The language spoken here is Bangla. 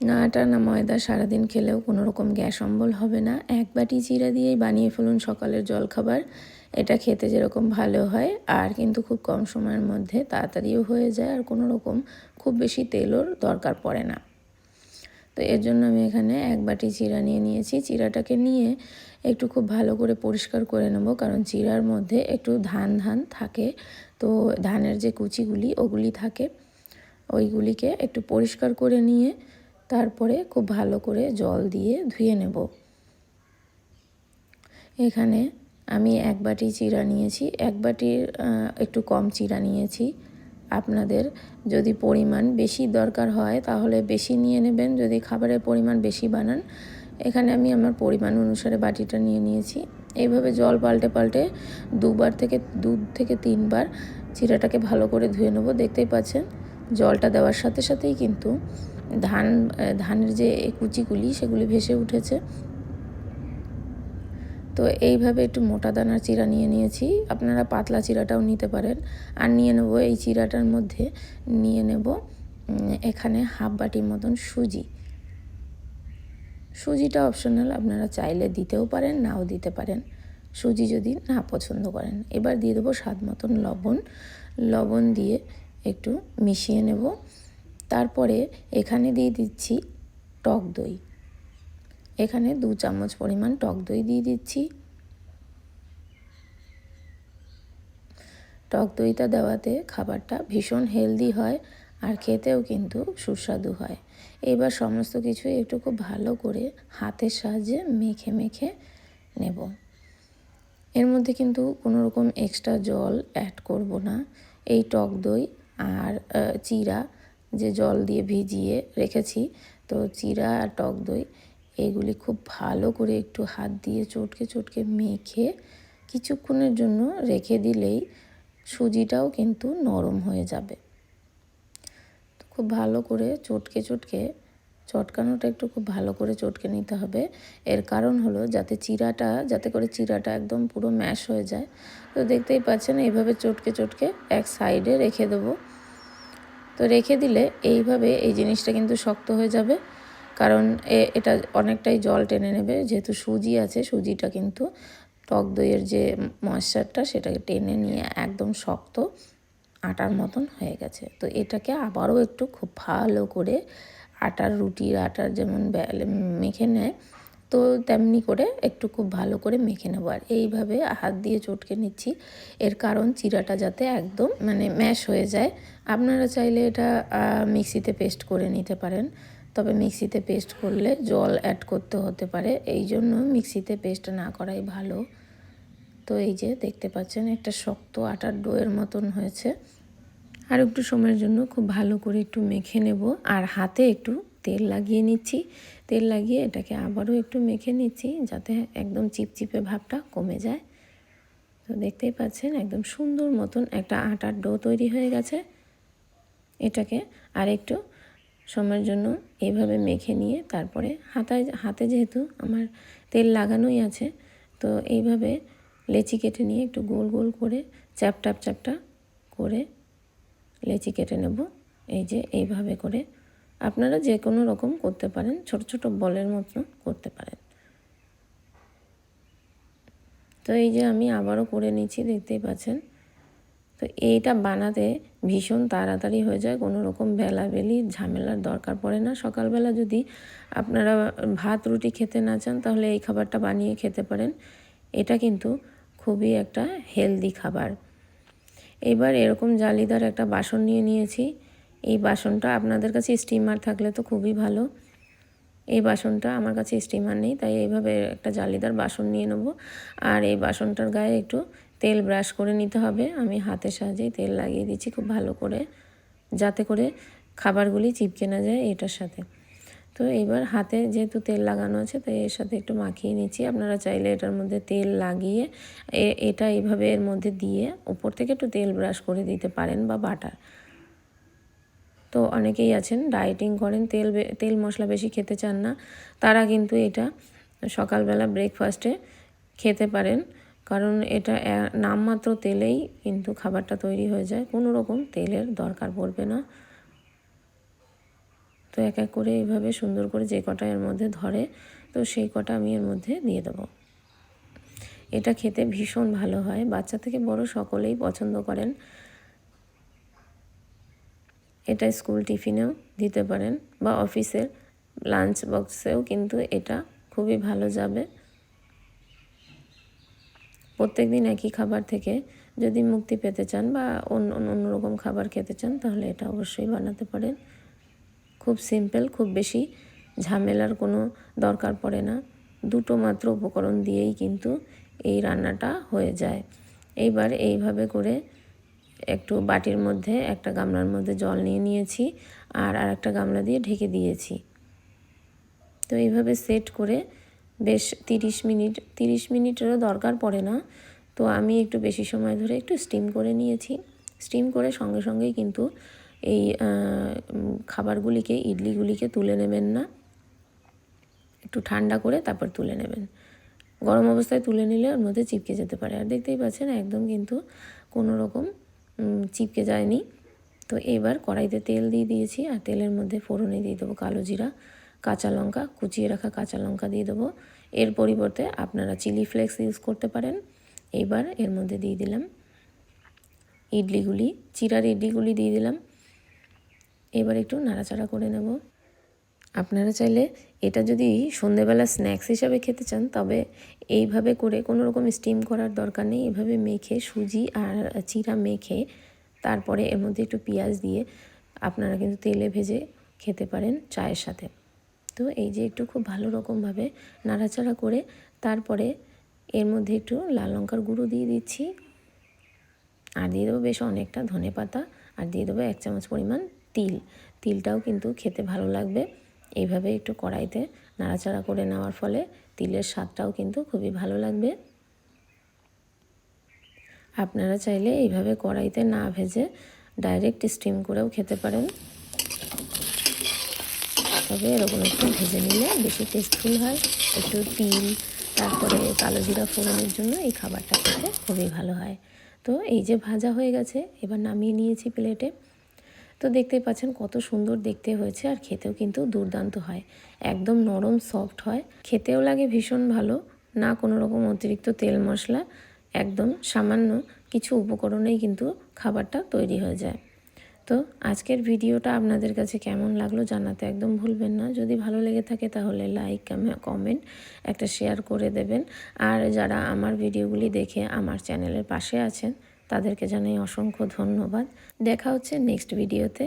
না আটা না, ময়দা সারাদিন খেলেও কোনো রকম গ্যাস অম্বল হবে না। এক বাটি চিরা দিয়েই বানিয়ে ফেলুন সকালের জলখাবার। এটা খেতে যেরকম ভালো হয়, আর কিন্তু খুব কম সময়ের মধ্যে তাড়াতাড়িও হয়ে যায়, আর কোনো রকম খুব বেশি তেলও দরকার পড়ে না। তো এর জন্য আমি এখানে এক বাটি চিরা নিয়ে নিয়েছি। চিরাটাকে নিয়ে একটু খুব ভালো করে পরিষ্কার করে নেব, কারণ চিরার মধ্যে একটু ধান ধান থাকে। তো ধানের যে কুচিগুলি, ওগুলি থাকে। ওইগুলিকে একটু পরিষ্কার করে নিয়ে তারপরে খুব ভালো করে জল দিয়ে ধুয়ে নেব। এখানে আমি এক বাটি চিরা নিয়েছি। এক বাটির একটু কম চিরা নিয়েছি। আপনাদের যদি পরিমাণ বেশি দরকার হয় তাহলে বেশি নিয়ে নেবেন। যদি খাবারের পরিমাণ বেশি বানান, এখানে আমি আমার পরিমাণ অনুসারে বাটিটা নিয়ে নিয়েছি। এইভাবে জল পাল্টে পাল্টে দুবার থেকে, দু থেকে তিনবার চিরাটাকে ভালো করে ধুয়ে নেব। দেখতেই পাচ্ছেন, জলটা দেওয়ার সাথে সাথেই কিন্তু ধান ধানের যে কুচিগুলি সেগুলি ভেসে উঠেছে। তো এইভাবে একটু মোটা দানার চিরা নিয়ে নিয়েছি। আপনারা পাতলা চিরাটাও নিতে পারেন। আর নিয়ে নেব, এই চিরাটার মধ্যে নিয়ে নেব এখানে হাফ বাটির মতন সুজি। সুজিটা অপশনাল আপনারা চাইলে দিতেও পারেন, নাও দিতে পারেন। সুজি যদি না পছন্দ করেন। এবার দিয়ে দেবো স্বাদ মতন লবণ। লবণ দিয়ে একটু মিশিয়ে নেব। তারপরে এখানে দিয়ে দিচ্ছি টক দই। এখানে দু চামচ পরিমাণ টক দই দিয়ে দিচ্ছি। টক দইটা দেওয়াতে খাবারটা ভীষণ হেলদি হয় আর খেতেও কিন্তু সুস্বাদু হয়। এবার সমস্ত কিছু একটু খুব ভালো করে হাতের সাহায্যে মেখে মেখে নেব। এর মধ্যে কিন্তু কোনো রকম এক্সট্রা জল অ্যাড করব না। এই টক দই আর চিরা যে জল দিয়ে ভিজিয়ে রেখেছি, তো চিরা আর টক দই, এগুলি খুব ভালো করে একটু হাত দিয়ে চটকে চটকে মেখে কিছুক্ষণের জন্য রেখে দিলেই সুজিটাও কিন্তু নরম হয়ে যাবে। তো খুব ভালো করে চটকে চটকে, চটকানোটা একটু খুব ভালো করে চটকে নিতে হবে। এর কারণ হলো যাতে চিরাটা, যাতে করে চিরাটা একদম পুরো ম্যাশ হয়ে যায়। তো দেখতেই পাচ্ছেন, এইভাবে চটকে চটকে এক সাইডে রেখে দেবো। তো রেখে দিলে এইভাবে এই জিনিসটা কিন্তু শক্ত হয়ে যাবে। কারণ এটা অনেকটাই জল টেনে নেবে। যেহেতু সুজি আছে, সুজিটা কিন্তু টক দইয়ের যে ময়শ্চারটা সেটাকে টেনে নিয়ে একদম শক্ত আটার মতন হয়ে গেছে। তো এটাকে আবারও একটু খুব ভালো করে আটার রুটির আটার যেমন মেখে নেয় তো তেমনি করে একটু খুব ভালো করে মেখে নেব। আর এইভাবে হাত দিয়ে চটকে নিচ্ছি। এর কারণ চিরাটা যাতে একদম মানে ম্যাশ হয়ে যায়। আপনারা চাইলে এটা মিক্সিতে পেস্ট করে নিতে পারেন। তবে মিক্সিতে পেস্ট করলে জল অ্যাড করতে হতে পারে। এই জন্য মিক্সিতে পেস্ট না করাই ভালো। তো এই যে দেখতে পাচ্ছেন, একটা শক্ত আটার ডোয়ের মতন হয়েছে। আর একটু সময়ের জন্য খুব ভালো করে একটু মেখে নেব। আর হাতে একটু তেল লাগিয়ে নিচ্ছি। তেল লাগিয়ে এটাকে আবারও একটু মেখে নিচ্ছি যাতে একদম চিপচিপে ভাবটা কমে যায়। তো দেখতেই পাচ্ছেন একদম সুন্দর মতন একটা আটার ডো তৈরি হয়ে গেছে। এটাকে আর একটু সময়ের জন্য এইভাবে মেখে নিয়ে তারপরে হাতায়, হাতে যেহেতু আমার তেল লাগানোই আছে, তো এইভাবে লেচি কেটে নিয়ে একটু গোল গোল করে চ্যাপটাপ চ্যাপটা করে লেচি কেটে নেব। এই যে এইভাবে করে আপনারা যে কোনো রকম করতে পারেন, ছোট ছোট বলের মতো করতে পারেন। তো এই যে আমি আবারও করে নিচ্ছি, দেখতেই পাচ্ছেন। তো এইটা বানাতে ভীষণ তাড়াতাড়ি হয়ে যায়, কোনো রকম বেলাবেলি ঝামেলার দরকার পড়ে না। সকালবেলা যদি আপনারা ভাত, রুটি খেতে না চান, তাহলে এই খাবারটা বানিয়ে খেতে পারেন। এটা কিন্তু খুবই একটা হেলদি খাবার। এবার এরকম জালিদার একটা বাসন নিয়ে নিয়েছি। এই বাসনটা আপনাদের কাছে স্টিমার থাকলে তো খুবই ভালো। এই বাসনটা আমার কাছে স্টিমার নেই, তাই এইভাবে একটা জালিদার বাসন নিয়ে নেব। আর এই বাসনটার গায়ে একটু তেল ব্রাশ করে নিতে হবে। আমি হাতের সাহায্যেই তেল লাগিয়ে দিচ্ছি খুব ভালো করে, যাতে করে খাবারগুলি চিপকে না যায় এটার সাথে। তো এবার হাতে যেহেতু তেল লাগানো আছে, তাই এর সাথে একটু মাখিয়ে নিচ্ছি। আপনারা চাইলে এটার মধ্যে তেল লাগিয়ে এটা এইভাবে এর মধ্যে দিয়ে উপর থেকে একটু তেল ব্রাশ করে দিতে পারেন বা বাটার। তো অনেকেই আছেন ডায়েটিং করেন, তেল তেল মশলা বেশি খেতে চান না, তারা কিন্তু এটা সকালবেলা ব্রেকফাস্টে খেতে পারেন। কারণ এটা নামমাত্র তেলেই কিন্তু খাবারটা তৈরি হয়ে যায়। কোনো রকম তেলের দরকার পড়বে না। তো এক এক করে এইভাবে সুন্দর করে যে কটা এর মধ্যে ধরে, তো সেই কটা আমি এর মধ্যে দিয়ে দেবো। এটা খেতে ভীষণ ভালো হয়। বাচ্চা থেকে বড় সকলেই পছন্দ করেন। এটা স্কুল টিফিনেও দিতে পারেন বা অফিসের লাঞ্চ বক্সেও কিন্তু এটা খুবই ভালো যাবে। প্রত্যেক দিন একই খাবার থেকে যদি মুক্তি পেতে চান বা অন্য অন্যরকম খাবার খেতে চান, তাহলে এটা অবশ্যই বানাতে পারেন। খুব সিম্পল খুব বেশি ঝামেলার কোনো দরকার পড়ে না। দুটো মাত্র উপকরণ দিয়েই কিন্তু এই রান্নাটা হয়ে যায়। এইবার এইভাবে করে একটু বাটির মধ্যে, একটা গামলার মধ্যে জল নিয়ে নিয়েছি আর আর একটা গামলা দিয়ে ঢেকে দিয়েছি। তো এইভাবে সেট করে বেশ তিরিশ মিনিট, তিরিশ মিনিটেরও দরকার পড়ে না। তো আমি একটু বেশি সময় ধরে একটু স্টিম করে নিয়েছি। স্টিম করে সঙ্গে সঙ্গেই কিন্তু এই খাবারগুলিকে, ইডলিগুলিকে তুলে নেবেন না। একটু ঠান্ডা করে তারপর তুলে নেবেন। গরম অবস্থায় তুলে নিলে ওর মধ্যে চিপকে যেতে পারে। আর দেখতেই পাচ্ছেন একদম কিন্তু কোনো রকম চিপকে যায়নি। তো এবার কড়াইতে তেল দিয়ে দিয়েছি আর তেলের মধ্যে ফোড়নে দিয়ে দেবো কালো জিরা, কাঁচা লঙ্কা, কুচিয়ে রাখা কাঁচা লঙ্কা দিয়ে দেবো। এর পরিবর্তে আপনারা চিলি ফ্লেক্স ইউজ করতে পারেন। এবার এর মধ্যে দিয়ে দিলাম ইডলিগুলি, চিরার ইডলিগুলি দিয়ে দিলাম। এবার একটু নাড়াচাড়া করে নেব। আপনারা চাইলে এটা যদি সন্ধেবেলা স্ন্যাক্স হিসাবে খেতে চান, তবে এইভাবে করে কোনো রকম স্টিম করার দরকার নেই। এভাবে মেখে সুজি আর চিরা মেখে তারপরে এর মধ্যে একটু পেঁয়াজ দিয়ে আপনারা কিন্তু তেলে ভেজে খেতে পারেন চায়ের সাথে। তো এই যে একটু খুব ভালো রকমভাবে নাড়াচাড়া করে তারপরে এর মধ্যে একটু লাল লঙ্কার গুঁড়ো দিয়ে দিচ্ছি। আর দিয়ে দেবো বেশ অনেকটা ধনে পাতা আর দিয়ে দেবো এক চামচ পরিমাণ তিল। তিলটাও কিন্তু খেতে ভালো লাগবে। এইভাবে একটু কড়াইতে নাড়াচাড়া করে নেওয়ার ফলে তিলের স্বাদটাও কিন্তু খুবই ভালো লাগবে। আপনারা চাইলে এইভাবে কড়াইতে না ভেজে ডাইরেক্ট স্টিম করেও খেতে পারেন। তবে এরকম একটু ভেজে নিলে বেশি টেস্টফুল হয়। একটু তিল, তারপরে কালো জিরা ফোড়নের জন্য এই খাবারটা খেতে খুবই ভালো হয়। তো এই যে ভাজা হয়ে গেছে, এবার নামিয়ে নিয়েছি প্লেটে তো দেখতেই পাচ্ছেন কত সুন্দর দেখতে হয়েছে আর খেতেও কিন্তু দুর্দান্ত হয়। একদম নরম সফট হয়। খেতেও লাগে ভীষণ ভালো, না কোনো রকম অতিরিক্ত তেল মশলা, একদম সামান্য কিছু উপকরণেই কিন্তু খাবারটা তৈরি হয়ে যায়। তো আজকের ভিডিওটা আপনাদের কাছে কেমন লাগল জানাতে একদম ভুলবেন না। যদি ভালো লেগে থাকে তাহলে লাইক কমেন্ট একটা শেয়ার করে দেবেন। আর যারা আমার ভিডিওগুলি দেখে আমার চ্যানেলের পাশে আছেন তাদেরকে জানাই অসংখ্য ধন্যবাদ। দেখা হচ্ছে নেক্সট ভিডিওতে